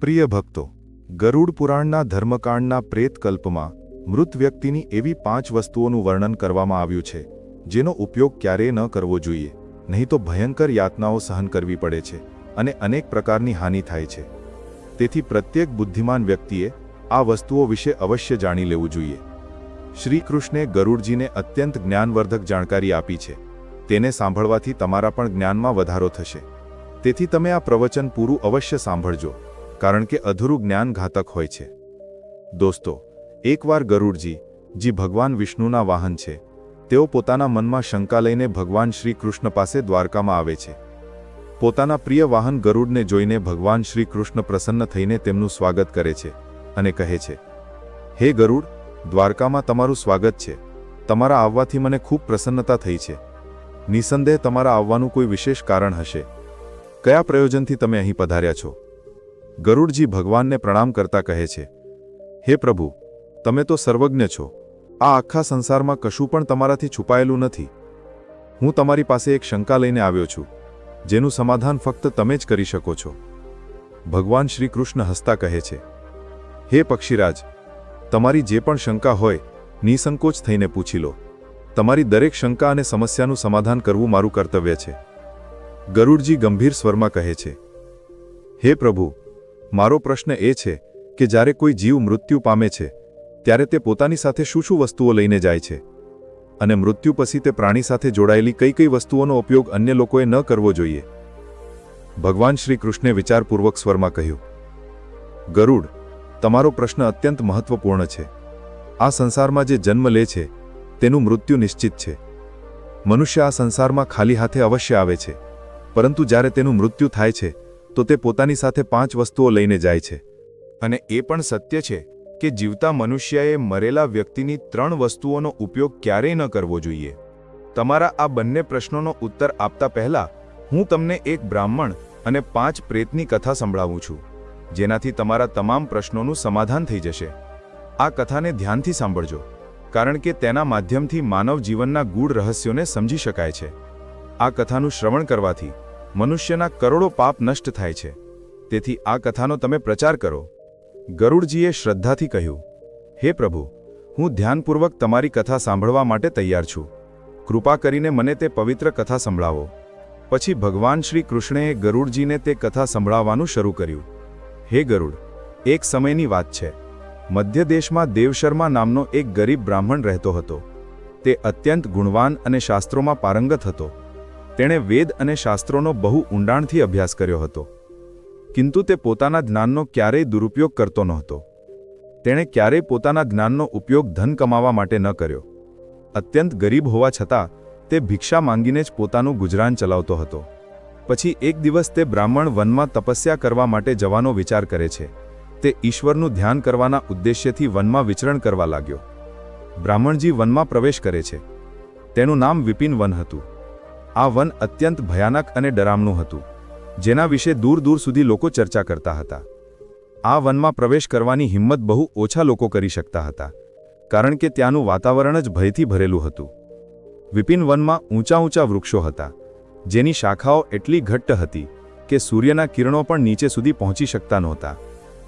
પ્રિય ભક્તો, ગરુડ પુરાણના ધર્મકાંડના પ્રેતકલ્પમાં મૃત વ્યક્તિની એવી પાંચ વસ્તુઓનું વર્ણન કરવામાં આવ્યું છે, જેનો ઉપયોગ ક્યારેય ન કરવો જોઈએ, નહીં તો ભયંકર યાતનાઓ સહન કરવી પડે છે અને અનેક પ્રકારની હાનિ થાય છે. તેથી પ્રત્યેક બુદ્ધિમાન વ્યક્તિએ આ વસ્તુઓ વિશે અવશ્ય જાણી લેવું જોઈએ. શ્રી કૃષ્ણે ગરુડજીને અત્યંત જ્ઞાનવર્ધક જાણકારી આપી છે. તેને સાંભળવાથી તમારા પણ જ્ઞાનમાં વધારો થશે. તેથી તમે આ પ્રવચન પૂરું અવશ્ય સાંભળજો. કારણ કે અધૂરું જ્ઞાન ઘાતક હોય છે. દોસ્તો, એકવાર ગરુડજી, જે ભગવાન વિષ્ણુના વાહન છે, તેઓ પોતાના મનમાં શંકા લઈને ભગવાન શ્રી કૃષ્ણ પાસે દ્વારકામાં આવે છે. પોતાના પ્રિય વાહન ગરુડને જોઈને ભગવાન શ્રી કૃષ્ણ પ્રસન્ન થઈને તેમનું સ્વાગત કરે છે અને કહે છે, હે ગરુડ, દ્વારકામાં તમારું સ્વાગત છે. તમારા આવવાથી મને ખૂબ પ્રસન્નતા થઈ છે. નિસંદેહ તમારા આવવાનું કોઈ વિશેષ કારણ હશે. કયા પ્રયોજનથી તમે અહીં પધાર્યા છો? ગરુડજી ભગવાનને પ્રણામ કરતા કહે છે, હે પ્રભુ, તમે તો સર્વજ્ઞ છો. આ આખા સંસારમાં કશું પણ તમારાથી છુપાયેલું નથી. હું તમારી પાસે એક શંકા લઈને આવ્યો છું, જેનું સમાધાન ફક્ત તમે જ કરી શકો છો. ભગવાન શ્રી કૃષ્ણ હસતા કહે છે, હે પક્ષીરાજ, તમારી જે પણ શંકા હોય, નિસંકોચ થઈને પૂછી લો. તમારી દરેક શંકા અને સમસ્યાનું સમાધાન કરવું મારું કર્તવ્ય છે. ગરુડજી ગંભીર સ્વરમાં કહે છે, હે પ્રભુ મારો પ્રશ્ન એ છે કે જ્યારે કોઈ જીવ મૃત્યુ પામે છે, ત્યારે તે પોતાની સાથે શું શું વસ્તુઓ લઈને જાય છે? અને મૃત્યુ પછી તે પ્રાણી સાથે જોડાયેલી કઈ કઈ વસ્તુઓનો ઉપયોગ અન્ય લોકોએ ન કરવો જોઈએ? ભગવાન શ્રી કૃષ્ણે વિચારપૂર્વક સ્વરમાં કહ્યું, ગરુડ, તમારો પ્રશ્ન અત્યંત મહત્વપૂર્ણ છે. આ સંસારમાં જે જન્મ લે છે, તેનું મૃત્યુ નિશ્ચિત છે. મનુષ્ય આ સંસારમાં ખાલી હાથે અવશ્ય આવે છે. પરંતુ જ્યારે તેનું મૃત્યુ થાય છે તો તે પોતાની સાથે પાંચ વસ્તુઓ લઈને જાય છે. અને એ પણ સત્ય છે કે જીવતા મનુષ્યએ મરેલા વ્યક્તિની ત્રણ વસ્તુઓનો ઉપયોગ ક્યારેય ન કરવો જોઈએ. તમારા આ બંને પ્રશ્નોનો ઉત્તર આપતા પહેલા, હું તમને એક બ્રાહ્મણ અને પાંચ પ્રેતની કથા સંભળાવું છું, જેનાથી તમારા તમામ પ્રશ્નોનું સમાધાન થઈ જશે. આ કથાને ધ્યાનથી સાંભળજો, કારણ કે તેના માધ્યમથી માનવ જીવનના ગૂઢ રહસ્યોને સમજી શકાય છે. આ કથાનું શ્રવણ કરવાથી મનુષ્યના કરોડો પાપ નષ્ટ થાય છે. તેથી આ કથાનો તમે પ્રચાર કરો. ગરુડજીએ શ્રદ્ધાથી કહ્યું, હે પ્રભુ, હું ધ્યાનપૂર્વક તમારી કથા સાંભળવા માટે તૈયાર છું. કૃપા કરીને મને તે પવિત્ર કથા સંભળાવો. પછી ભગવાન શ્રી કૃષ્ણએ ગરુડજીને તે કથા સંભળાવવાનું શરૂ કર્યું. હે ગરુડ, એક સમયની વાત છે. મધ્ય દેશમાં દેવશર્મા નામનો એક ગરીબ બ્રાહ્મણ રહેતો હતો. તે અત્યંત ગુણવાન અને શાસ્ત્રોમાં પારંગત હતો. તેણે વેદ અને શાસ્ત્રોનો બહુ ઊંડાણથી અભ્યાસ કર્યો હતો. કિંતુ તે પોતાના જ્ઞાનનો ક્યારેય દુરુપયોગ કરતો નહોતો. તેણે ક્યારેય પોતાના જ્ઞાનનો ઉપયોગ ધન કમાવા માટે ન કર્યો. અત્યંત ગરીબ હોવા છતાં, તે ભિક્ષા માંગીને જ પોતાનું ગુજરાન ચલાવતો હતો. પછી એક દિવસ તે બ્રાહ્મણ વનમાં તપસ્યા કરવા માટે જવાનો વિચાર કરે છે. તે ઈશ્વરનું ધ્યાન કરવાના ઉદ્દેશ્યથી વનમાં વિચરણ કરવા લાગ્યો. બ્રાહ્મણજી વનમાં પ્રવેશ કરે છે. તેનું નામ વિપિન વન હતું. આ વન અત્યંત ભયાનક અને ડરામણું હતું, જેના વિશે દૂર દૂર સુધી લોકો ચર્ચા કરતા હતા. આ વનમાં પ્રવેશ કરવાની હિંમત બહુ ઓછા લોકો કરી શકતા હતા, કારણ કે ત્યાંનું વાતાવરણ જ ભયથી ભરેલું હતું. વિપિન વનમાં ઊંચા ઊંચા વૃક્ષો હતા, જેની શાખાઓ એટલી ઘટ્ટ હતી કે સૂર્યના કિરણો પણ નીચે સુધી પહોંચી શકતા નહોતા.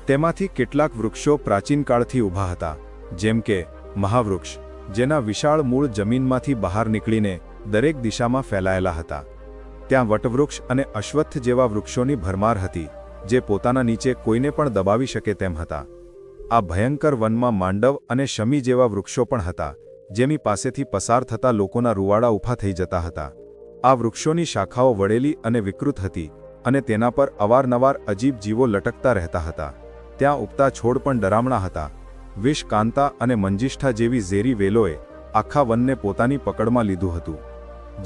તેમાંથી કેટલાક વૃક્ષો પ્રાચીન કાળથી ઊભા હતા, જેમ કે મહાવૃક્ષ, જેના વિશાળ મૂળ જમીનમાંથી બહાર નીકળીને દરેક દિશામાં ફેલાયેલા હતા. ત્યાં વટવૃક્ષ અને અશ્વત્થ જેવા વૃક્ષોની ભરમાર હતી, જે પોતાના નીચે કોઈને પણ દબાવી શકે તેમ હતા. આ ભયંકર વનમાં માંડવ અને શમી જેવા વૃક્ષો પણ હતા જેમી પાસેથી પસાર થતા લોકોના રૂવાડા ઊભા થઈ જતા હતા. આ વૃક્ષોની શાખાઓ વળેલી અને વિકૃત હતી અને તેના પર અવારનવાર અજીબ જીવો લટકતા રહેતા હતા. ત્યાં ઉગતા છોડ પણ ડરામણા હતા. વિષકાંતા અને મંજિષ્ઠા જેવી ઝેરી વેલોએ આખા વનને પોતાની પકડમાં લીધું હતું.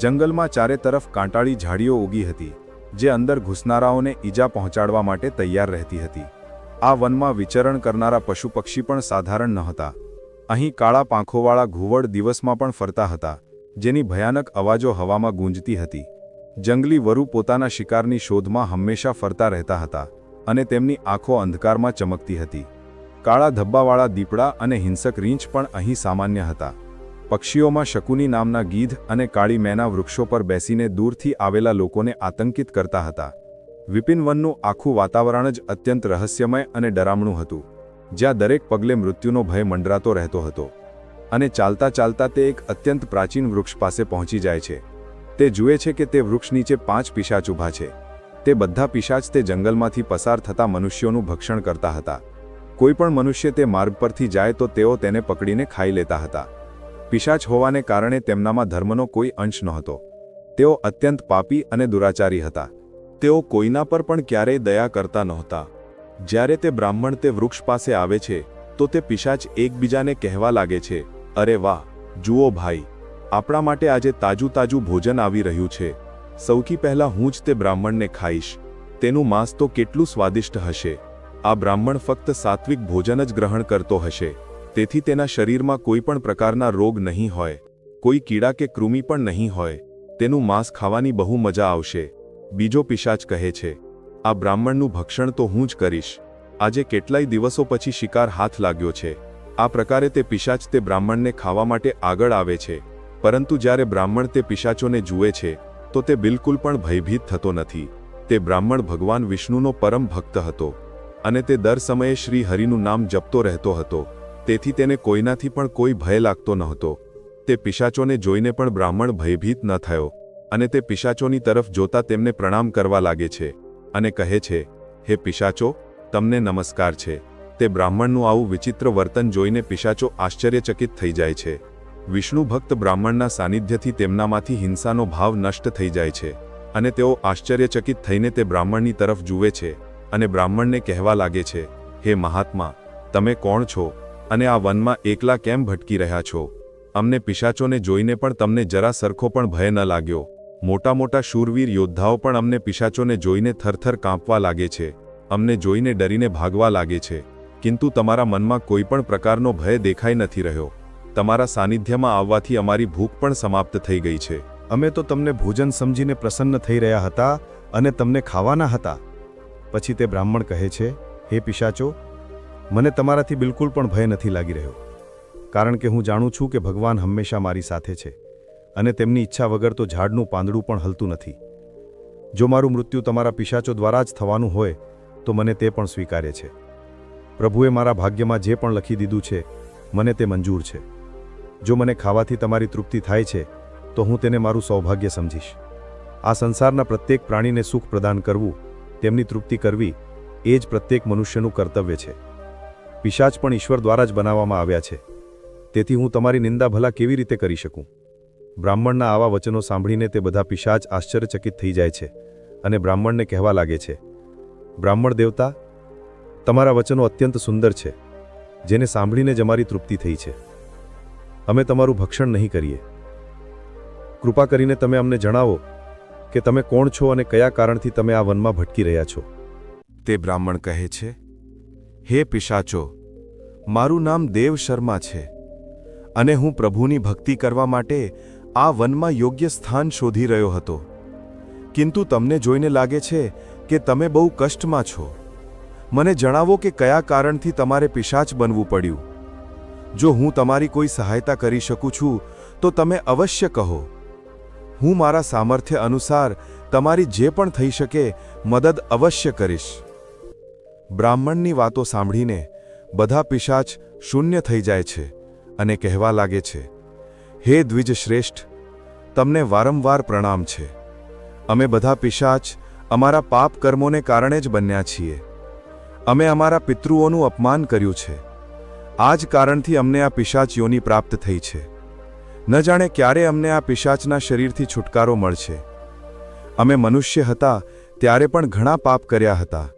જંગલમાં ચારે તરફ કાંટાળી ઝાડીઓ ઉગી હતી, જે અંદર ઘૂસનારાઓને ઈજા પહોંચાડવા માટે તૈયાર રહેતી હતી. આ વનમાં વિચરણ કરનારા પશુ પક્ષી પણ સાધારણ નહોતા. અહીં કાળા પાંખોવાળા ઘુવડ દિવસમાં પણ ફરતા હતા, જેની ભયાનક અવાજો હવામાં ગૂંજતી હતી. જંગલી વરુ પોતાના શિકારની શોધમાં હંમેશા ફરતા રહેતા હતા અને તેમની આંખો અંધકારમાં ચમકતી હતી. કાળા ધબ્બાવાળા દીપડા અને હિંસક રીંછ પણ અહીં સામાન્ય હતા. પક્ષીઓમાં શકુની નામના ગીધ અને કાળી મેના વૃક્ષો પર બેસીને દૂરથી આવેલા લોકોને આતંકિત કરતા હતા. વિપિન વનનું આખું વાતાવરણ જ અત્યંત રહસ્યમય અને ડરામણું હતું, જ્યાં દરેક પગલે મૃત્યુનો ભય મંડરાતો રહેતો હતો. અને ચાલતા ચાલતા તે એક અત્યંત પ્રાચીન વૃક્ષ પાસે પહોંચી જાય છે. તે જુએ છે કે તે વૃક્ષ નીચે પાંચ પિશાચ ઊભા છે. તે બધા પિશાચ તે જંગલમાંથી પસાર થતા મનુષ્યોનું ભક્ષણ કરતા હતા. કોઈપણ મનુષ્ય તે માર્ગ પરથી જાય તો તેઓ તેને પકડીને ખાઈ લેતા હતા. પિશાચ હોવાને કારણે તેમનામાં ધર્મનો કોઈ અંશ નહોતો. તેઓ અત્યંત પાપી અને દુરાચારી હતા. તેઓ કોઈના પર પણ ક્યારેય દયા કરતા નહોતા. જ્યારે તે બ્રાહ્મણ તે વૃક્ષ પાસે આવે છે, તો તે પિશાચ એકબીજાને કહેવા લાગે છે, અરે વાહ, જુઓ ભાઈ, આપણા માટે આજે તાજું તાજું ભોજન આવી રહ્યું છે. સૌથી પહેલાં હું જ તે બ્રાહ્મણને ખાઈશ. તેનું માંસ તો કેટલું સ્વાદિષ્ટ હશે. આ બ્રાહ્મણ ફક્ત સાત્વિક ભોજન જ ગ્રહણ કરતો હશે. તેથી તેના શરીરમાં કોઈ પણ પ્રકારના રોગ નહીં હોય. કોઈ કીડા કે કૃમિ પણ નહીં હોય. તેનું માંસ ખાવાની બહુ મજા આવશે. બીજો પિશાચ કહે છે, આ બ્રાહ્મણનું ભક્ષણ તો હું જ કરીશ. આજે કેટલાય દિવસો પછી શિકાર હાથ લાગ્યો છે. આ પ્રકારે તે પિશાચ તે બ્રાહ્મણને ખાવા માટે આગળ આવે છે. પરંતુ જ્યારે બ્રાહ્મણ તે પિશાચોને જુએ છે, તો તે બિલકુલ પણ ભયભીત થતો નથી. તે બ્રાહ્મણ ભગવાન વિષ્ણુનો પરમ ભક્ત હતો. અને તે દર સમયે શ્રી હરિનું નામ જપતો રહેતો હતો. તેથી તેને કોઈનાથી પણ કોઈ ભય લાગતો નહોતો. તે પિશાચોને જોઈને પણ બ્રાહ્મણ ભયભીત ન થયો અને તે પિશાચોની તરફ જોતા તેમને પ્રણામ કરવા લાગે છે અને કહે છે, હે પિશાચો, તમને નમસ્કાર છે. તે બ્રાહ્મણનું આવું વિચિત્ર વર્તન જોઈને પિશાચો આશ્ચર્યચકિત થઈ જાય છે. વિષ્ણુ ભક્ત બ્રાહ્મણના સાનિધ્યથી તેમનામાંથી હિંસાનો ભાવ નષ્ટ થઈ જાય છે અને તેઓ આશ્ચર્યચકિત થઈને તે બ્રાહ્મણની તરફ જુએ છે અને બ્રાહ્મણને કહેવા લાગે છે, હે મહાત્મા, તમે કોણ છો? અને આ વનમાં એકલા કેમ ભટકી રહ્યા છો? અમને પિશાચોને જોઈને પણ તમને જરા સરખો પણ ભય ન લાગ્યો. મોટા મોટા શૂરવીર યોદ્ધાઓ પણ અમને પિશાચોને જોઈને થરથર કાંપવા લાગે છે. અમને જોઈને ડરીને ભાગવા લાગે છે. કિંતુ તમારા મનમાં કોઈ પણ પ્રકારનો ભય દેખાઈ નથી રહ્યો. તમારા સાનિધ્યમાં આવવાથી અમારી ભૂખ પણ સમાપ્ત થઈ ગઈ છે. અમે તો તમને ભોજન સમજીને પ્રસન્ન થઈ રહ્યા હતા અને તમને ખાવાના હતા. પછી તે બ્રાહ્મણ કહે છે, હે પિશાચો મને તમારાથી બિલકુલ પણ ભય નથી લાગી રહ્યો, કારણ કે હું જાણું છું કે ભગવાન હંમેશા મારી સાથે છે અને તેમની ઈચ્છા વગર તો ઝાડનું પાંદડું પણ હલતું નથી. જો મારું મૃત્યુ તમારા પિશાચો દ્વારા જ થવાનું હોય, તો મને તે પણ સ્વીકાર્ય છે. પ્રભુએ મારા ભાગ્યમાં જે પણ લખી દીધું છે, મને તે મંજૂર છે. જો મને ખાવાથી તમારી તૃપ્તિ થાય છે, તો હું તેને મારું સૌભાગ્ય સમજીશ. આ સંસારના પ્રત્યેક પ્રાણીને સુખ પ્રદાન કરવું, તેમની તૃપ્તિ કરવી, એ જ પ્રત્યેક મનુષ્યનું કર્તવ્ય છે. પિશાચ પણ ઈશ્વર દ્વારા જ બનાવવામાં આવ્યા છે. તેથી હું તમારી નિંદા ભલા કેવી રીતે કરી શકું? બ્રાહ્મણના આવા વચનો સાંભળીને તે બધા પિશાચ આશ્ચર્યચકિત થઈ જાય છે અને બ્રાહ્મણને કહેવા લાગે છે, બ્રાહ્મણ દેવતા, તમારા વચનો અત્યંત સુંદર છે, જેને સાંભળીને જ અમારી તૃપ્તિ થઈ છે. અમે તમારું ભક્ષણ નહીં કરીએ. કૃપા કરીને તમે અમને જણાવો કે તમે કોણ છો અને કયા કારણથી તમે આ વનમાં ભટકી રહ્યા છો. તે બ્રાહ્મણ કહે છે હે પિશાચો, મારું નામ દેવ શર્મા છે અને હું પ્રભુની ભક્તિ કરવા માટે આ વનમાં યોગ્ય સ્થાન શોધી રહ્યો હતો. કિંતુ તમને જોઈને લાગે છે કે તમે બહુ કષ્ટમાં છો. મને જણાવો કે કયા કારણથી તમારે પિશાચ બનવું પડ્યું. જો હું તમારી કોઈ સહાયતા કરી શકું છું, તો તમે અવશ્ય કહો. હું મારા સામર્થ્ય અનુસાર તમારી જે પણ થઈ શકે, મદદ અવશ્ય કરીશ. બ્રાહ્મણની વાતો સાંભળીને બધા પિશાચ શૂન્ય થઈ જાય છે અને કહેવા લાગે છે, હે દ્વિજ શ્રેષ્ઠ તમને વારંવાર પ્રણામ છે. અમે બધા પિશાચ અમારા પાપ કર્મોને કારણે જ બન્યા છીએ. અમે અમારા પિતૃઓનું અપમાન કર્યું છે. આ જ કારણથી અમને આ પિશાચ પ્રાપ્ત થઈ છે. ન જાણે ક્યારે અમને આ પિશાચના શરીરથી છુટકારો મળશે. અમે મનુષ્ય હતા ત્યારે પણ ઘણા પાપ કર્યા હતા.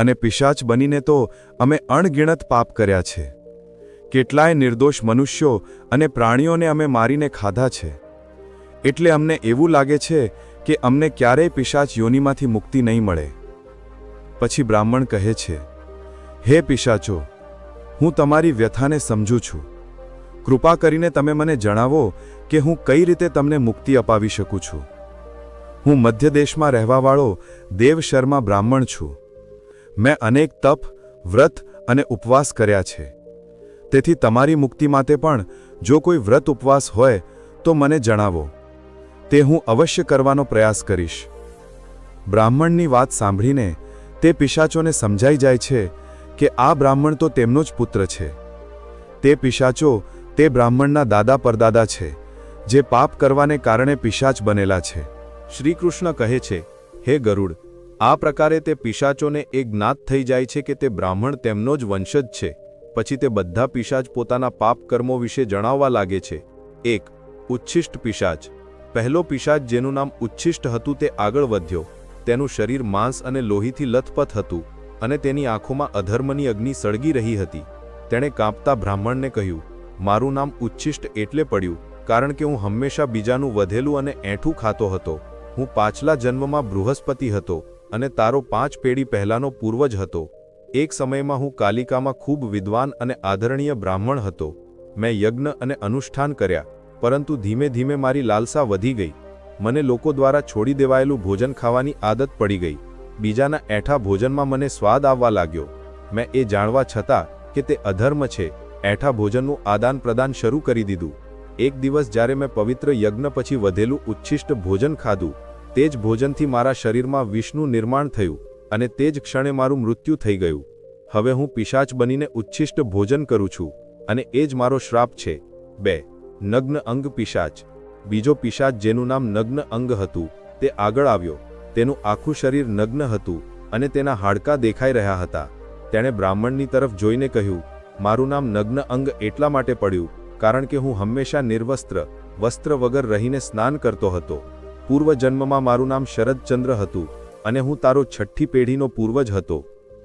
અને પિશાચ બનીને તો અમે અણગિણત પાપ કર્યા છે. કેટલાય નિર્દોષ મનુષ્યો અને પ્રાણીઓને અમે મારીને ખાધા છે. એટલે અમને એવું લાગે છે કે અમને ક્યારેય પિશાચ યોનિમાંથી મુક્તિ નહીં મળે. પછી બ્રાહ્મણ કહે છે, હે પિશાચો, હું તમારી વ્યથાને સમજું છું. કૃપા કરીને તમે મને જણાવો કે હું કઈ રીતે તમને મુક્તિ અપાવી શકું છું. હું મધ્ય દેશમાં રહેવાવાળો દેવ શર્મા બ્રાહ્મણ છું. મેં અનેક તપ, વ્રત અને ઉપવાસ કર્યા છે. તેથી તમારી મુક્તિ માટે પણ જો કોઈ વ્રત ઉપવાસ હોય, તો મને જણાવો. તે હું અવશ્ય કરવાનો પ્રયાસ કરીશ. બ્રાહ્મણની વાત સાંભળીને તે પિશાચોને સમજાઈ જાય છે કે આ બ્રાહ્મણ તો તેમનો જ પુત્ર છે. તે પિશાચો તે બ્રાહ્મણના દાદા પરદાદા છે, જે પાપ કરવાને કારણે પિશાચ બનેલા છે. શ્રીકૃષ્ણ કહે છે, હે ગરુડ આ પ્રકારે તે પિશાચોને એ જ્ઞાત થઈ જાય છે કે તે બ્રાહ્મણ તેમનો જ વંશજ છે. પછી તે બધા પિશાચ પોતાના પાપ કર્મો વિશે જણાવવા લાગે છે. એક, ઉચ્છિષ્ટ પિશાચ. પહેલો પિશાચ જેનું નામ ઉચ્છિષ્ટ હતું તે આગળ વધ્યો. તેનું શરીર માંસ અને લોહીથી લથપથ હતું અને તેની આંખોમાં અધર્મની અગ્નિ સળગી રહી હતી. તેણે કાંપતા બ્રાહ્મણને કહ્યું, મારું નામ ઉચ્છિષ્ટ એટલે પડ્યું, કારણ કે હું હંમેશા બીજાનું વધેલું અને એઠું ખાતો હતો. હું પાછલા જન્મમાં બૃહસ્પતિ હતો. અને તારો પાંચ પેઢી પહેલાંનો પૂર્વજ હતો. એક સમયમાં હું કાલિકામાં ખૂબ વિદ્વાન અને આદરણીય બ્રાહ્મણ હતો. મેં યજ્ઞ અને અનુષ્ઠાન કર્યા, પરંતુ ધીમે ધીમે મારી લાલસા વધી ગઈ. મને લોકો દ્વારા છોડી દેવાયેલું ભોજન ખાવાની આદત પડી ગઈ. બીજાના એઠા ભોજનમાં મને સ્વાદ આવવા લાગ્યો. મેં એ જાણવા છતાં કે તે અધર્મ છે. એઠા ભોજનનું આદાન પ્રદાન શરૂ કરી દીધું. એક દિવસ જ્યારે મેં પવિત્ર યજ્ઞ પછી વધેલું ઉચ્છિષ્ટ ભોજન ખાધું તે જ ભોજનથી મારા શરીરમાં વિષનું નિર્માણ થયું અને તે જ ક્ષણે મારું મૃત્યુ થઈ ગયું. હવે હું પિશાચ બનીને ઉચ્છિષ્ટ ભોજન કરું છું અને એ જ મારો શ્રાપ છે. બે. નગ્ન અંગ પિશાચ. બીજો પિશાચ જેનું નામ નગ્ન અંગ હતું, તે આગળ આવ્યો. તેનું આખું શરીર નગ્ન હતું અને તેના હાડકાં દેખાઈ રહ્યા હતા. તેણે બ્રાહ્મણની તરફ જોઈને કહ્યું, મારું નામ નગ્ન અંગ એટલા માટે પડ્યું, કારણ કે હું હંમેશા નિર્વસ્ત્ર, વસ્ત્ર વગર રહીને સ્નાન કરતો હતો. પૂર્વ જન્મમાં મારું નામ શરદચંદ્ર હતું અને હું તારો છઠ્ઠી પેઢીનો પૂર્વજ હતો.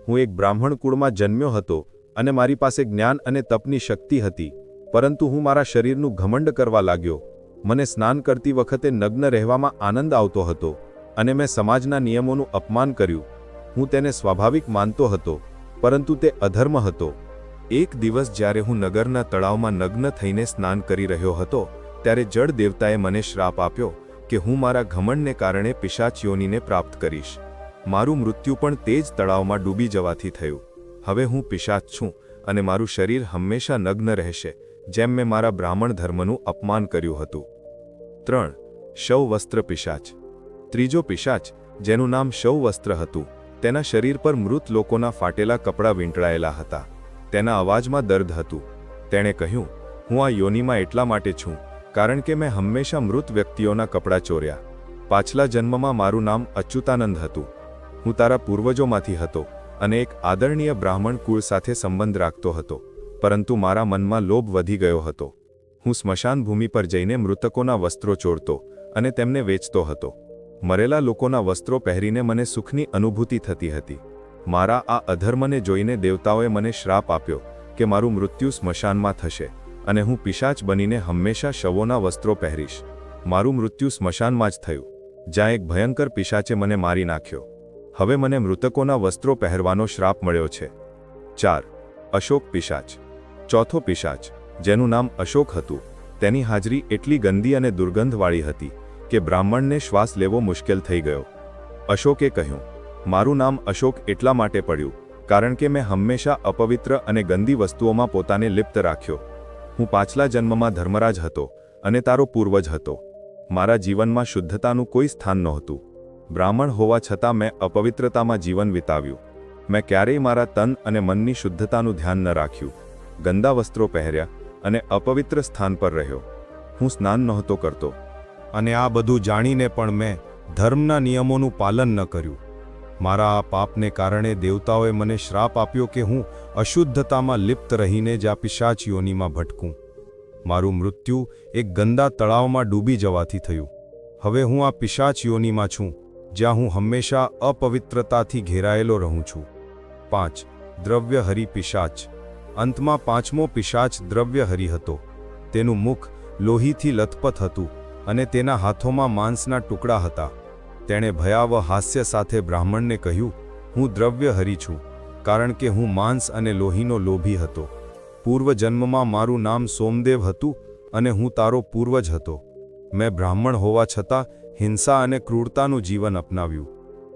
હું એક બ્રાહ્મણ કુળમાં જન્મ્યો હતો અને મારી પાસે જ્ઞાન અને તપની શક્તિ હતી, પરંતુ હું મારા શરીરનું ઘમંડ કરવા લાગ્યો. મને સ્નાન કરતી વખતે નગ્ન રહેવામાં આનંદ આવતો હતો અને મેં સમાજના નિયમોનું અપમાન કર્યું. હું તેને સ્વાભાવિક માનતો હતો, પરંતુ તે અધર્મ હતો. એક દિવસ જ્યારે હું નગરના તળાવમાં નગ્ન થઈને સ્નાન કરી રહ્યો હતો, ત્યારે જળ દેવતાએ મને શ્રાપ આપ્યો કે હું મારા ઘમંડને કારણે પિશાચ યોનિને પ્રાપ્ત કરીશ. મારું મૃત્યુ પણ તે જ તળાવમાં ડૂબી જવાથી થયું. હવે હું પિશાચ છું અને મારું શરીર હંમેશા નગ્ન રહેશે, જેમ મેં મારા બ્રાહ્મણ ધર્મનું અપમાન કર્યું હતું. ત્રણ શવ વસ્ત્ર પિશાચ. ત્રીજો પિશાચ, જેનું નામ શવ વસ્ત્ર હતું, તેના શરીર પર મૃત લોકોના ફાટેલા કપડાં વીંટળાયેલા હતા. તેના અવાજમાં દર્દ હતું. તેણે કહ્યું, હું આ યોનિમાં એટલા માટે છું કારણ કે મેં હંમેશા મૃત વ્યક્તિઓના કપડાં ચોર્યા. પાછલા જન્મમાં મારું નામ અચ્યુતાનંદ હતું. હું તારા પૂર્વજોમાંથી હતો અને એક આદરણીય બ્રાહ્મણ કુળ સાથે સંબંધ રાખતો હતો, પરંતુ મારા મનમાં લોભ વધી ગયો હતો. હું સ્મશાન ભૂમિ પર જઈને મૃતકોના વસ્ત્રો ચોરતો અને તેમને વેચતો હતો. મરેલા લોકોના વસ્ત્રો પહેરીને મને સુખની અનુભૂતિ થતી હતી. મારા આ અધર્મને જોઈને દેવતાઓએ મને શ્રાપ આપ્યો કે મારું મૃત્યુ સ્મશાનમાં થશે. અને હું પિશાચ બનીને હંમેશા શવોના વસ્ત્રો પહેરીશ. મારું મૃત્યુ સ્મશાનમાં જ થયું. જ્યાં એક ભયંકર પિશાચે મને મારી નાખ્યો. હવે મને મૃતકોના વસ્ત્રો પહેરવાનો શ્રાપ મળ્યો છે. ચાર. અશોક પિશાચ. ચોથો પિશાચ, જેનું નામ અશોક હતું, તેની હાજરી એટલી ગંદી અને દુર્ગંધવાળી હતી, કે બ્રાહ્મણને શ્વાસ લેવો મુશ્કેલ થઈ ગયો. અશોકે કહ્યું, મારું નામ અશોક એટલા માટે પડ્યું, કારણ કે મેં હંમેશા અપવિત્ર અને ગંદી વસ્તુઓમાં પોતાને લિપ્ત રાખ્યો. હું પાછલા જન્મમાં ધર્મરાજ હતો અને તારો પૂર્વજ હતો. મારા જીવનમાં શુદ્ધતાનું કોઈ સ્થાન નહોતું. બ્રાહ્મણ હોવા છતાં મેં અપવિત્રતામાં જીવન વિતાવ્યું. મેં ક્યારેય મારા તન અને મનની શુદ્ધતાનું ધ્યાન ન રાખ્યું. ગંદા વસ્ત્રો પહેર્યા અને અપવિત્ર સ્થાન પર રહ્યો. હું સ્નાન નહોતો કરતો. અને આ બધું જાણીને પણ મેં ધર્મના નિયમોનું પાલન ન કર્યું. મારા આ પાપને કારણે દેવતાઓએ મને શ્રાપ આપ્યો કે હું અશુદ્ધતામાં લિપ્ત રહીને જ આ પિશાચ યોનિમાં ભટકું. મારું મૃત્યુ એક ગંદા તળાવમાં ડૂબી જવાથી થયું. હવે હું આ પિશાચ યોનિમાં છું, જ્યાં હું હંમેશા અપવિત્રતાથી ઘેરાયેલો રહું છું. પાંચ દ્રવ્યહરી પિશાચ. અંતમાં પાંચમો પિશાચ દ્રવ્યહરી હતો. તેનું મુખ લોહીથી લથપથ હતું અને તેના હાથોમાં માંસના ટુકડા હતા. તેણે ભયાવહ હાસ્ય સાથે બ્રાહ્મણને કહ્યું, હું દ્રવ્યહરી છું, કારણ કે હું માંસ અને લોહીનો લોભી હતો. પૂર્વજન્મમાં મારું નામ સોમદેવ હતું અને હું તારો પૂર્વજ હતો. મેં બ્રાહ્મણ હોવા છતાં હિંસા અને ક્રૂરતાનું જીવન અપનાવ્યું.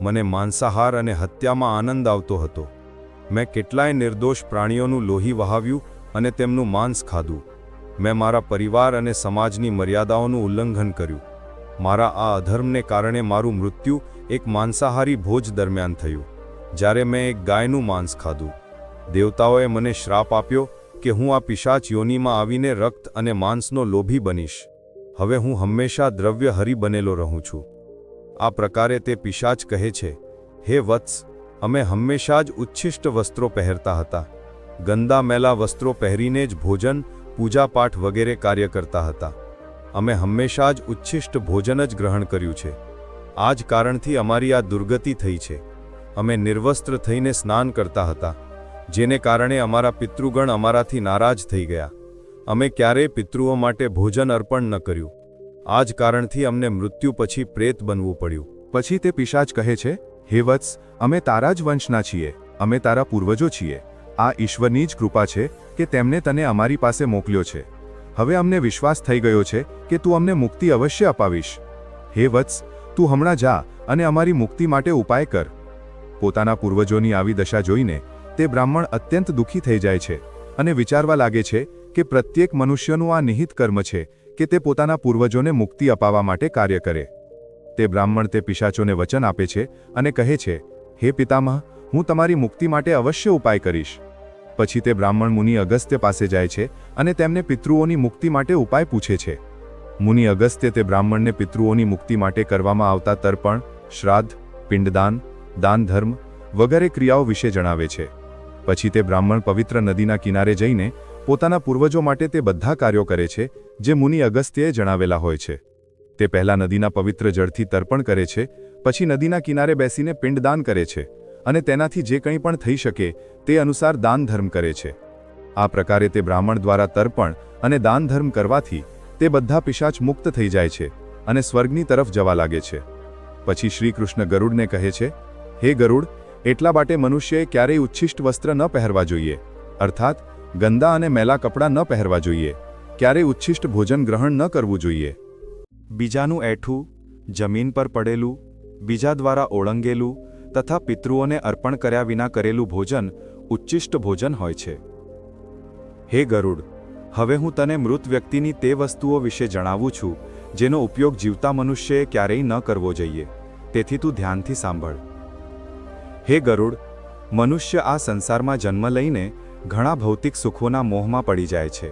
મને માંસાહાર અને હત્યામાં આનંદ આવતો હતો. મેં કેટલાય નિર્દોષ પ્રાણીઓનું લોહી વહાવ્યું અને તેમનું માંસ ખાધું. મેં મારા પરિવાર અને સમાજની મર્યાદાઓનું ઉલ્લંઘન કર્યું. મારા આ અધર્મને કારણે મારું મૃત્યુ એક માંસાહારી ભોજ દરમિયાન થયું, જ્યારે મેં એક ગાયનું માંસ ખાધું. દેવતાઓએ મને શ્રાપ આપ્યો કે હું આ પિશાચ યોનિમાં આવીને રક્ત અને માંસનો લોભી બનીશ. હવે હું હંમેશા દ્રવ્ય હરી બનેલો રહું છું. આ પ્રકારે તે પિશાચ કહે છે, હે વત્સ, અમે હંમેશા જ ઉચ્છિષ્ટ વસ્ત્રો પહેરતા હતા. ગંદા મેલા વસ્ત્રો પહેરીને જ ભોજન, પૂજાપાઠ વગેરે કાર્ય કરતા હતા. અમે હંમેશા જ ઉચ્છિષ્ટ ભોજન જ ગ્રહણ કર્યું છે. આ જ કારણથી અમારી આ દુર્ગતિ થઈ છે. અમે નિર્વસ્ત્ર થઈને સ્નાન કરતા હતા, જેને કારણે અમારા પિતૃગણ અમારાથી નારાજ થઈ ગયા. અમે ક્યારેય પિતૃઓ માટે ભોજન અર્પણ ન કર્યું. આ જ કારણથી અમને મૃત્યુ પછી પ્રેત બનવું પડ્યું. પછી તે પિશાચ કહે છે, હે વત્સ, અમે તારા જ વંશના છીએ. અમે તારા પૂર્વજો છીએ. આ ઈશ્વરની જ કૃપા છે કે તેમને તને અમારી પાસે મોકલ્યો છે. હવે અમને વિશ્વાસ થઈ ગયો છે કે તું અમને મુક્તિ અવશ્ય અપાવીશ. હે વત્સ, તું હમણાં જા અને અમારી મુક્તિ માટે ઉપાય કર. પોતાના પૂર્વજોની આવી દશા જોઈને તે બ્રાહ્મણ અત્યંત દુઃખી થઈ જાય છે અને વિચારવા લાગે છે કે પ્રત્યેક મનુષ્યનું આ નિહિત કર્મ છે કે તે પોતાના પૂર્વજોને મુક્તિ અપાવવા માટે કાર્ય કરે. તે બ્રાહ્મણ તે પિશાચોને વચન આપે છે અને કહે છે, હે પિતામહ, હું તમારી મુક્તિ માટે અવશ્ય ઉપાય કરીશ. પછી તે બ્રાહ્મણ મુનિ અગસ્ત્ય પાસે જાય છે અને તેમને પિતૃઓની મુક્તિ માટે ઉપાય પૂછે છે. મુનિ અગસ્ત્ય તે બ્રાહ્મણને પિતૃઓની મુક્તિ માટે કરવામાં આવતા તર્પણ, શ્રાદ્ધ, પિંડદાન, દાન ધર્મ વગેરે ક્રિયાઓ વિશે જણાવે છે. પછી તે બ્રાહ્મણ પવિત્ર નદીના કિનારે જઈને પોતાના પૂર્વજો માટે તે બધા કાર્યો કરે છે, જે મુનિ અગસ્ત્યએ જણાવેલા હોય છે. તે પહેલા નદીના પવિત્ર જળથી તર્પણ કરે છે, પછી નદીના કિનારે બેસીને પિંડદાન કરે છે. અને તેનાથી જે કંઈ પણ થઈ શકે, તે અનુસાર દાન ધર્મ કરે છે. આ પ્રકારે તે બ્રાહ્મણ દ્વારા તર્પણ અને દાન ધર્મ કરવાથી તે બધા પિશાચ મુક્ત થઈ જાય છે અને સ્વર્ગની તરફ જવા લાગે છે. પછી શ્રી કૃષ્ણ ગરુડને કહે છે, હે ગરુડ, એટલા માટે મનુષ્યએ ક્યારેય ઉચ્છિષ્ટ વસ્ત્ર ન પહેરવા જોઈએ. અર્થાત, ગંદા અને મેલા કપડાં ન પહેરવા જોઈએ. ક્યારેય ઉચ્છિષ્ટ ભોજન ગ્રહણ ન કરવું જોઈએ. બીજાનું એઠું, જમીન પર પડેલું, બીજા દ્વારા ઓળંગેલું તથા પિતૃઓને અર્પણ કર્યા વિના કરેલું ભોજન ઉચ્ચિષ્ટ ભોજન હોય છે. હે ગરુડ, હવે હું તને મૃત વ્યક્તિની તે વસ્તુઓ વિશે જણાવું છું, જેનો ઉપયોગ જીવતા મનુષ્યએ ક્યારેય ન કરવો જોઈએ. તેથી તું ધ્યાનથી સાંભળ. હે ગરુડ, મનુષ્ય આ સંસારમાં જન્મ લઈને ઘણા ભૌતિક સુખોના મોહમાં પડી જાય છે.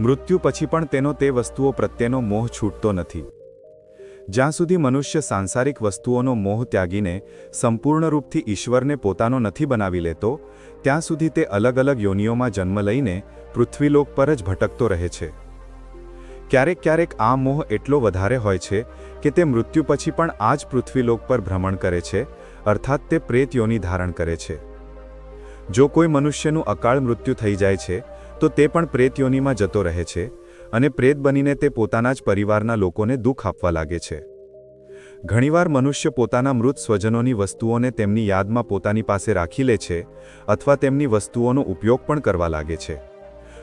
મૃત્યુ પછી પણ તેનો તે વસ્તુઓ પ્રત્યેનો મોહ છૂટતો નથી. જ્યાં સુધી મનુષ્ય સાંસારિક વસ્તુઓનો મોહ ત્યાગીને સંપૂર્ણ રૂપથી ઈશ્વરને પોતાનો નથી બનાવી લેતો, ત્યાં સુધી તે અલગ અલગ યોનિઓમાં જન્મ લઈને પૃથ્વીલોક પર જ ભટકતો રહે છે. ક્યારેક ક્યારેક આ મોહ એટલો વધારે હોય છે કે તે મૃત્યુ પછી પણ આ જ પૃથ્વીલોક પર ભ્રમણ કરે છે, અર્થાત તે પ્રેત યોની ધારણ કરે છે. જો કોઈ મનુષ્યનું અકાળ મૃત્યુ થઈ જાય છે, તો તે પણ પ્રેત યોનીમાં જતો રહે છે અને પ્રેત બનીને તે પોતાના જ પરિવારના લોકોને દુઃખ આપવા લાગે છે. ઘણીવાર મનુષ્ય પોતાના મૃત સ્વજનોની વસ્તુઓને તેમની યાદમાં પોતાની પાસે રાખી લે છે અથવા તેમની વસ્તુઓનો ઉપયોગ પણ કરવા લાગે છે.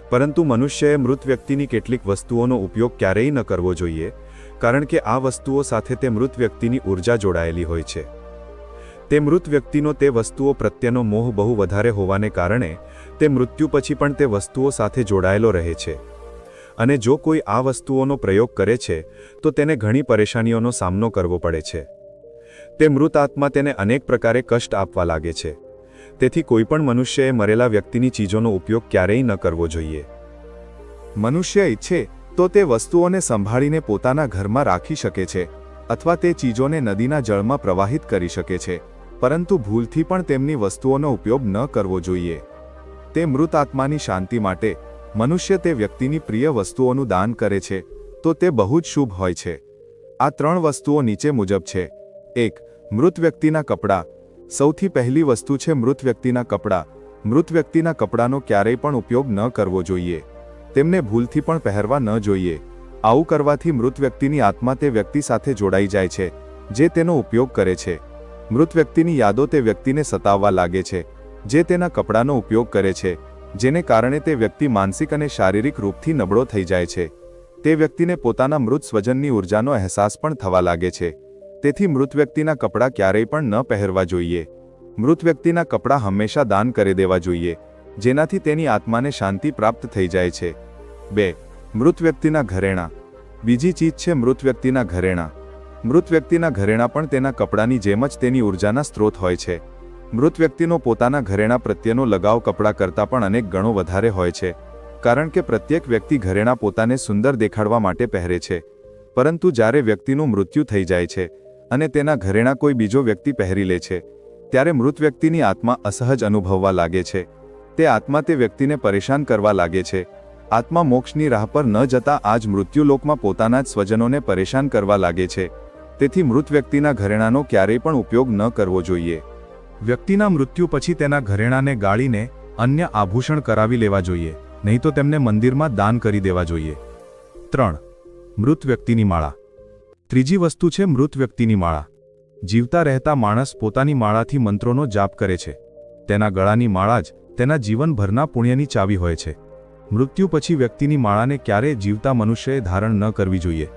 પરંતુ મનુષ્યએ મૃત વ્યક્તિની કેટલીક વસ્તુઓનો ઉપયોગ ક્યારેય ન કરવો જોઈએ, કારણ કે આ વસ્તુઓ સાથે તે મૃત વ્યક્તિની ઊર્જા જોડાયેલી હોય છે. તે મૃત વ્યક્તિનો તે વસ્તુઓ પ્રત્યેનો મોહ બહુ વધારે હોવાને કારણે, તે મૃત્યુ પછી પણ તે વસ્તુઓ સાથે જોડાયેલો રહે છે. અને જો કોઈ આ વસ્તુઓનો પ્રયોગ કરે છે, તો તેને ઘણી પરેશાનીઓનો સામનો કરવો પડે છે. તે મૃત આત્મા તેને અનેક પ્રકારે કષ્ટ આપવા લાગે છે. તેથી કોઈપણ મનુષ્યએ મરેલા વ્યક્તિની ચીજોનો ઉપયોગ ક્યારેય ન કરવો જોઈએ. મનુષ્ય ઈચ્છે, તો તે વસ્તુઓને સંભાળીને પોતાના ઘરમાં રાખી શકે છે, અથવા તે ચીજોને નદીના જળમાં પ્રવાહિત કરી શકે છે, પરંતુ ભૂલથી પણ તેમની વસ્તુઓનો ઉપયોગ ન કરવો જોઈએ. તે મૃત આત્માની શાંતિ માટે મનુષ્ય તે વ્યક્તિની પ્રિય વસ્તુઓનું દાન કરે છે, તો તે બહુ જ શુભ હોય છે. આ ત્રણ વસ્તુઓ નીચે મુજબ છે. એક, મૃત વ્યક્તિના કપડાં. સૌથી પહેલી વસ્તુ છે મૃત વ્યક્તિના કપડાં. મૃત વ્યક્તિના કપડાંનો ક્યારેય પણ ઉપયોગ ન કરવો જોઈએ. તેમને ભૂલથી પણ પહેરવા ન જોઈએ. આવું કરવાથી મૃત વ્યક્તિની આત્મા તે વ્યક્તિ સાથે જોડાઈ જાય છે, જે તેનો ઉપયોગ કરે છે. મૃત વ્યક્તિની યાદો તે વ્યક્તિને સતાવવા લાગે છે, જે તેના કપડાનો ઉપયોગ કરે છે. જેને કારણે તે વ્યક્તિ માનસિક અને શારીરિક રૂપથી નબળો થઈ જાય છે. તે વ્યક્તિને પોતાના મૃત સ્વજનની ઉર્જાનો અહેસાસ પણ થવા લાગે છે. તેથી મૃત વ્યક્તિના કપડાં ક્યારેય પણ ન પહેરવા જોઈએ. મૃત વ્યક્તિના કપડાં હંમેશા દાન કરી દેવા જોઈએ, જેનાથી તેની આત્માને શાંતિ પ્રાપ્ત થઈ જાય છે. બે, મૃત વ્યક્તિના ઘરેણાં. બીજી ચીજ છે મૃત વ્યક્તિના ઘરેણાં. મૃત વ્યક્તિના ઘરેણાં પણ તેના કપડાની જેમ જ તેની ઉર્જાના સ્ત્રોત હોય છે. મૃત વ્યક્તિનો પોતાના ઘરેણાં પ્રત્યેનો લગાવ કપડાં કરતાં પણ અનેક ગણો વધારે હોય છે, કારણ કે પ્રત્યેક વ્યક્તિ ઘરેણાં પોતાને સુંદર દેખાડવા માટે પહેરે છે. પરંતુ જ્યારે વ્યક્તિનું મૃત્યુ થઈ જાય છે અને તેના ઘરેણાં કોઈ બીજો વ્યક્તિ પહેરી લે છે, ત્યારે મૃત વ્યક્તિની આત્મા અસહજ અનુભવવા લાગે છે. તે આત્મા તે વ્યક્તિને પરેશાન કરવા લાગે છે. આત્મા મોક્ષની રાહ પર ન જતા આજ મૃત્યુલોકમાં પોતાના જ સ્વજનોને પરેશાન કરવા લાગે છે. તેથી મૃત વ્યક્તિના ઘરેણાંનો ક્યારેય પણ ઉપયોગ ન કરવો જોઈએ. વ્યક્તિના મૃત્યુ પછી તેના ઘરેણાંને ગાળીને અન્ય આભૂષણ કરાવી લેવા જોઈએ, નહીં તો તેમને મંદિરમાં દાન કરી દેવા જોઈએ. ત્રણ, મૃત વ્યક્તિની માળા. ત્રીજી વસ્તુ છે મૃત વ્યક્તિની માળા. જીવતા રહેતા માણસ પોતાની માળાથી મંત્રોનો જાપ કરે છે. તેના ગળાની માળા જ તેના જીવનભરના પુણ્યની ચાવી હોય છે. મૃત્યુ પછી વ્યક્તિની માળાને ક્યારેય જીવતા મનુષ્યએ ધારણ ન કરવી જોઈએ.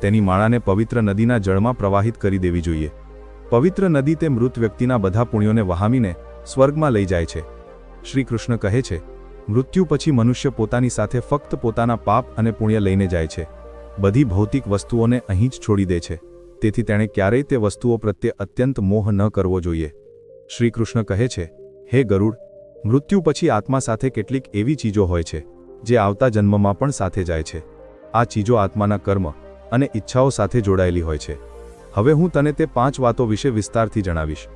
તેની માળાને પવિત્ર નદીના જળમાં પ્રવાહિત કરી દેવી જોઈએ. પવિત્ર નદી તે મૃત વ્યક્તિના બધા પુણ્યોને વહાવીને સ્વર્ગમાં લઈ જાય છે. શ્રી કૃષ્ણ કહે છે, મૃત્યુ પછી મનુષ્ય પોતાની સાથે ફક્ત પોતાના પાપ અને પુણ્ય લઈને જાય છે. બધી ભૌતિક વસ્તુઓને અહીં જ છોડી દે છે. તેથી તેણે ક્યારેય તે વસ્તુઓ પ્રત્યે અત્યંત મોહ ન કરવો જોઈએ. શ્રી કૃષ્ણ કહે છે, હે ગરુડ, મૃત્યુ પછી આત્મા સાથે કેટલીક એવી ચીજો હોય છે, જે આવતા જન્મમાં પણ સાથે જાય છે. આ ચીજો આત્માના કર્મ અને ઈચ્છાઓ સાથે જોડાયેલી હોય છે. હવે હું તને તે પાંચ વાતો વિશે વિસ્તારથી જણાવીશ.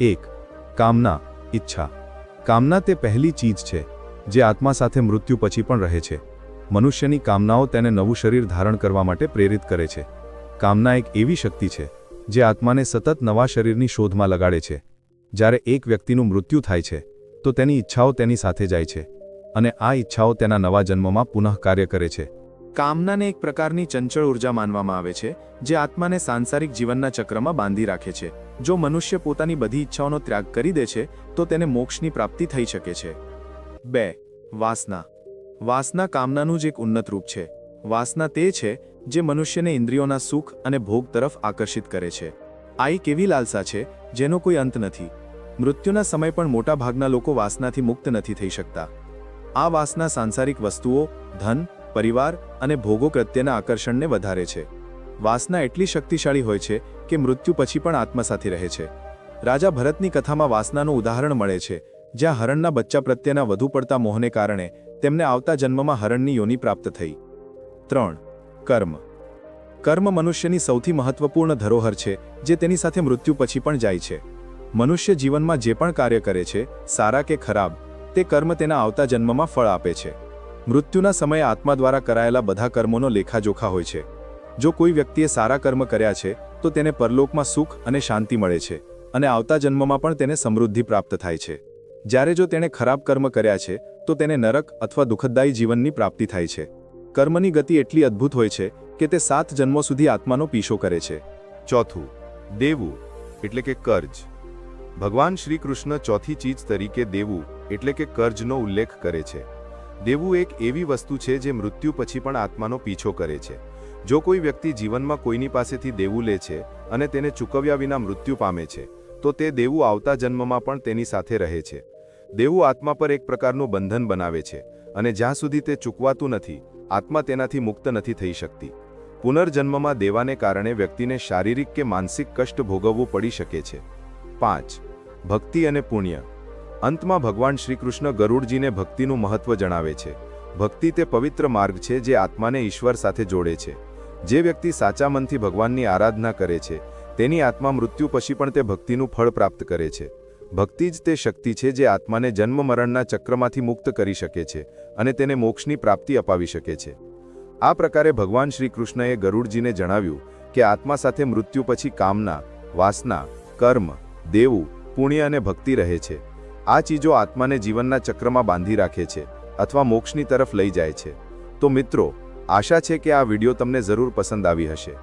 એક, કામના, ઈચ્છા. કામના તે પહેલી ચીજ છે, જે આત્મા સાથે મૃત્યુ પછી પણ રહે છે. મનુષ્યની કામનાઓ તેને નવું શરીર ધારણ કરવા માટે પ્રેરિત કરે છે. કામના એક એવી શક્તિ છે, જે આત્માને સતત નવા શરીરની શોધમાં લગાડે છે. જ્યારે એક વ્યક્તિનું મૃત્યુ થાય છે, તો તેની ઈચ્છાઓ તેની સાથે જાય છે. અને આ ઈચ્છાઓ તેના નવા જન્મમાં પુનઃ કાર્ય કરે છે. કામનાને એક પ્રકારની ચંચળ ઊર્જા માનવામાં આવે છે, જે આત્માને સાંસારિક જીવનના ચક્રમાં બાંધી રાખે છે. જો મનુષ્ય પોતાની બધી ઈચ્છાઓનો ત્યાગ કરી દે છે, તો તેને મોક્ષની પ્રાપ્તિ થઈ શકે છે. બે, વાસના. વાસના કામનાનું જ એક ઉન્નત રૂપ છે. વાસના તે છે, જે મનુષ્યને ઇન્દ્રિયોના સુખ અને ભોગ તરફ આકર્ષિત કરે છે. આ એક એવી લાલસા છે, જેનો કોઈ અંત નથી. મૃત્યુના સમય પણ મોટાભાગના લોકો વાસનાથી મુક્ત નથી થઈ શકતા. આ વાસના સાંસારિક વસ્તુઓ, ધન પરિવાર અને ભોગો પ્રત્યેના આકર્ષણને વધારે છે. વાસના એટલી શક્તિશાળી હોય છે કે મૃત્યુ પછી પણ આત્મસાથી રહે છે. રાજા ભરતની કથામાં વાસનાનું ઉદાહરણ મળે છે, જ્યાં હરણના બચ્ચા પ્રત્યેના વધુ પડતા મોહને કારણે તેમને આવતા જન્મમાં હરણની યોની પ્રાપ્ત થઈ. ત્રણ, કર્મ. કર્મ મનુષ્યની સૌથી મહત્વપૂર્ણ ધરોહર છે, જે તેની સાથે મૃત્યુ પછી પણ જાય છે. મનુષ્ય જીવનમાં જે પણ કાર્ય કરે છે, સારા કે ખરાબ, તે કર્મ તેના આવતા જન્મમાં ફળ આપે છે. મૃત્યુના સમયે આત્મા દ્વારા કરાયેલા બધા કર્મોનો લેખાજોખા હોય છે. જો કોઈ વ્યક્તિએ સારા કર્મ કર્યા છે, તો તેને પરલોકમાં સુખ અને શાંતિ મળે છે અને આવતા જન્મમાં પણ તેને સમૃદ્ધિ પ્રાપ્ત થાય છે. જ્યારે જો તેણે ખરાબ કર્મ કર્યા છે, તો તેને નરક અથવા દુઃખદાયી જીવનની પ્રાપ્તિ થાય છે. કર્મની ગતિ એટલી અદ્ભુત હોય છે કે તે સાત જન્મો સુધી આત્માનો પીછો કરે છે. ચોથું, દેવું, એટલે કે કર્જ. ભગવાન શ્રી કૃષ્ણ ચોથી ચીજ તરીકે દેવું, એટલે કે કર્જનો ઉલ્લેખ કરે છે. દેવું એક એવી વસ્તુ છે જે મૃત્યુ પછી પણ આત્માનો પીછો કરે છે. જો કોઈ વ્યક્તિ જીવનમાં કોઈની પાસેથી દેવું લે છે અને તેને ચૂકવ્યા વિના મૃત્યુ પામે છે, તો તે દેવું આવતા જન્મમાં પણ તેની સાથે રહે છે. દેવું આત્મા પર એક પ્રકારનું બંધન બનાવે છે અને જ્યાં સુધી તે ચૂકવાતું નથી, આત્મા તેનાથી મુક્ત નથી થઈ શકતી. પુનર્જન્મમાં દેવાને કારણે વ્યક્તિને શારીરિક કે માનસિક કષ્ટ ભોગવવું પડી શકે છે. પાંચ. ભક્તિ અને પુણ્ય. અંતમાં ભગવાન શ્રીકૃષ્ણ ગરુડજીને ભક્તિનું મહત્વ જણાવે છે. ભક્તિ તે પવિત્ર માર્ગ છે જે આત્માને ઈશ્વર સાથે જોડે છે. જે વ્યક્તિ સાચા મનથી ભગવાનની આરાધના કરે છે, તેની આત્મા મૃત્યુ પછી પણ તે ભક્તિનું ફળ પ્રાપ્ત કરે છે. ભક્તિ જ તે શક્તિ છે જે આત્માને જન્મ મરણના ચક્રમાંથી મુક્ત કરી શકે છે અને તેને મોક્ષની પ્રાપ્તિ અપાવી શકે છે. આ પ્રકારે ભગવાન શ્રીકૃષ્ણએ ગરુડજીને જણાવ્યું કે આત્મા સાથે મૃત્યુ પછી કામના, વાસના, કર્મ, દેવું, પુણ્ય અને ભક્તિ રહે છે. આ ચીજો આત્માને જીવનના ચક્રમાં બાંધી રાખે છે અથવા મોક્ષની તરફ લઈ જાય છે. તો મિત્રો, આશા છે કે આ વીડિયો તમને જરૂર પસંદ આવી હશે.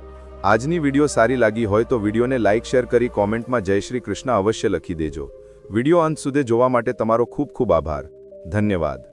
આજની વીડિયો સારી લાગી હોય તો વિડીયોને લાઇક, શેર કરી કોમેન્ટમાં જય શ્રી કૃષ્ણ અવશ્ય લખી દેજો. વીડિયો અંત સુધી જોવા માટે તમારો ખૂબ ખૂબ આભાર. ધન્યવાદ.